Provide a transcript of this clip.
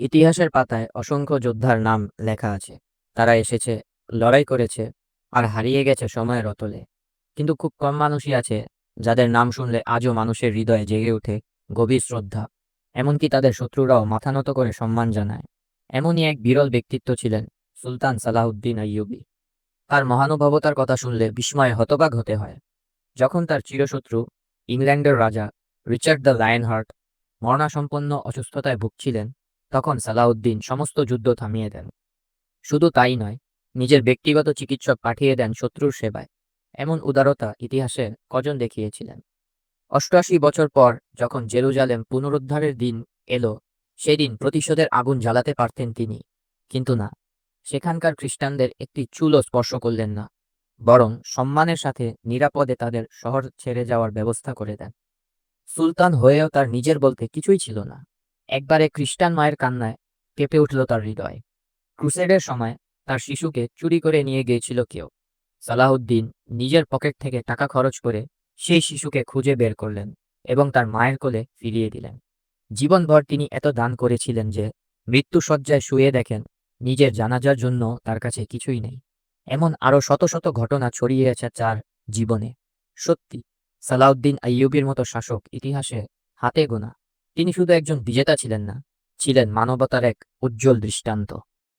ইতিহাসের পাতায় অসংখ্য যোদ্ধার নাম লেখা আছে। তারা এসেছে, লড়াই করেছে আর হারিয়ে গেছে সময়ের অতলে। কিন্তু খুব কম মানুষই আছে যাদের নাম শুনলে আজও মানুষের হৃদয়ে জেগে ওঠে গভীর শ্রদ্ধা। এমনকি তাদের শত্রুরাও মাথা নত করে সম্মান জানায়। এমনই এক বিরল ব্যক্তিত্ব ছিলেন সুলতান সালাহুদ্দিন আইয়ুবি। তার মহানুভবতার কথা শুনলে বিস্ময়ে হতবাক হতে হয়। যখন তার চিরশত্রু, ইংল্যান্ডের রাজা রিচার্ড দ্য লায়নহার্ট মরণাসম্পন্ন অসুস্থতায় ভুগছিলেন তখন সালাউদ্দিন সমস্ত যুদ্ধ থামিয়ে দেন। শুধু তাই নয়, নিজের ব্যক্তিগত চিকিৎসক পাঠিয়ে দেন শত্রুর সেবায়। এমন উদারতা ইতিহাসে কজন দেখিয়েছিলেন? অষ্টআশি বছর পর যখন জেরুজালেম পুনরুদ্ধারের দিন এলো, সেদিন প্রতিশোধের আগুন জ্বালাতে পারতেন তিনি। কিন্তু না, সেখানকার খ্রিস্টানদের একটি চুলও স্পর্শ করলেন না, বরং সম্মানের সাথে নিরাপদে তাদের শহর ছেড়ে যাওয়ার ব্যবস্থা করে দেন। সুলতান হয়েও তার নিজের বলতে কিছুই ছিল না। একবারে খ্রিস্টান মায়ের কান্নায় কেঁপে উঠল তার হৃদয়। ক্রুসেডের সময় তার শিশুকে চুরি করে নিয়ে গিয়েছিল কেউ। সালাহুদ্দিন নিজের পকেট থেকে টাকা খরচ করে সেই শিশুকে খুঁজে বের করলেন এবং তার মায়ের কোলে ফিরিয়ে দিলেন। জীবনভর তিনি এত দান করেছিলেন যে মৃত্যুসজ্জায় শুয়ে দেখেন নিজের জানাজার জন্য তার কাছে কিছুই নেই। এমন আরও শত শত ঘটনা ছড়িয়ে আছে তার জীবনে। সত্যি সালাউদ্দিন আইয়ুবির মতো শাসক ইতিহাসে হাতে গোনা। তিনি শুধু একজন বিজেতা ছিলেন না ছিলেন মানবতার এক উজ্জ্বল দৃষ্টান্ত।